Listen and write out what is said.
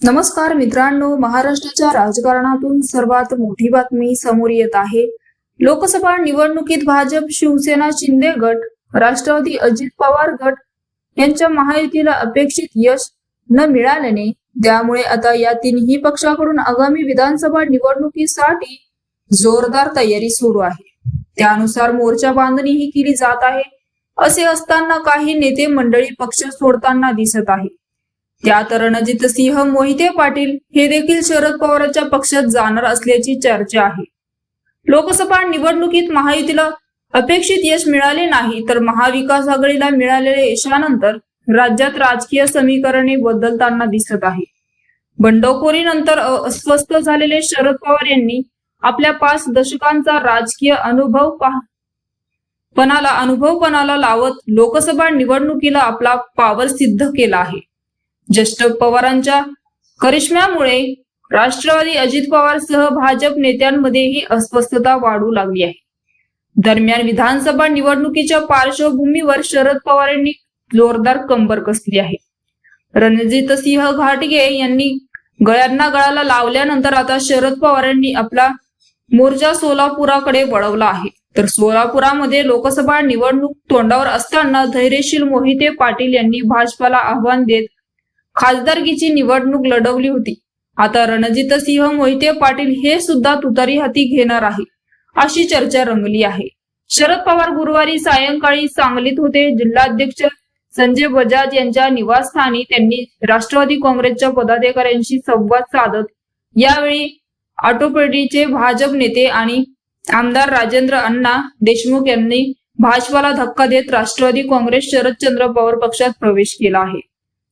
नमस्कार मित्रांनो महाराष्ट्राच्या राजकारणातून सर्वात मोठी बातमी समोर येत आहे. लोकसभा निवडणुकीत भाजप शिवसेना शिंदे गट राष्ट्रवादी अजित पवार गट यांच्या महायुतीला अपेक्षित यश न मिळाल्याने त्यामुळे आता या तिन्ही पक्षाकडून आगामी विधानसभा निवडणुकीसाठी जोरदार तयारी सुरू आहे. त्यानुसार मोर्चा बांधणीही केली जात आहे. असे असताना काही नेते मंडळी पक्ष सोडताना दिसत आहे त्यात रणजितसिंह मोहिते पाटील हे देखील शरद पवारांच्या पक्षात जाणार असल्याची चर्चा आहे. लोकसभा निवडणुकीत महायुतीला अपेक्षित यश मिळाले नाही तर महाविकास आघाडीला मिळालेल्या यशानंतर राज्यात राजकीय समीकरणे बदलताना दिसत आहे. बंडखोरीनंतर अस्वस्थ झालेले शरद पवार यांनी आपल्या पाच दशकांचा राजकीय अनुभव पहा पणाला अनुभवपणाला लावत लोकसभा निवडणुकीला आपला पावर सिद्ध केला आहे. ज्येष्ठ पवारांच्या करिश्म्यामुळे राष्ट्रवादी अजित पवार सह भाजप नेत्यांमध्येही अस्वस्थता वाढू लागली आहे. दरम्यान विधानसभा निवडणुकीच्या पार्श्वभूमीवर शरद पवार यांनी जोरदार कंबर कसली आहे. रणजितसिंह घाटगे यांनी गळ्यांना गळाला लावल्यानंतर आता शरद पवारांनी आपला मोर्चा सोलापुराकडे वळवला आहे. तर सोलापुरामध्ये लोकसभा निवडणूक तोंडावर असताना धैर्यशील मोहिते पाटील यांनी भाजपाला आव्हान देत खासदारकीची निवडणूक लढवली होती. आता रणजितसिंह मोहिते पाटील हे सुद्धा तुतारी हाती घेणार आहे अशी चर्चा रंगली आहे. शरद पवार गुरुवारी सायंकाळी सांगलीत होते. जिल्हाध्यक्ष संजय बजाज यांच्या निवासस्थानी त्यांनी राष्ट्रवादी काँग्रेसच्या पदाधिकाऱ्यांशी संवाद साधत यावेळी आटोपेटीचे भाजप नेते आणि आमदार राजेंद्र अण्णा देशमुख यांनी भाजपाला धक्का देत राष्ट्रवादी काँग्रेस शरदचंद्र पवार पक्षात प्रवेश केला आहे.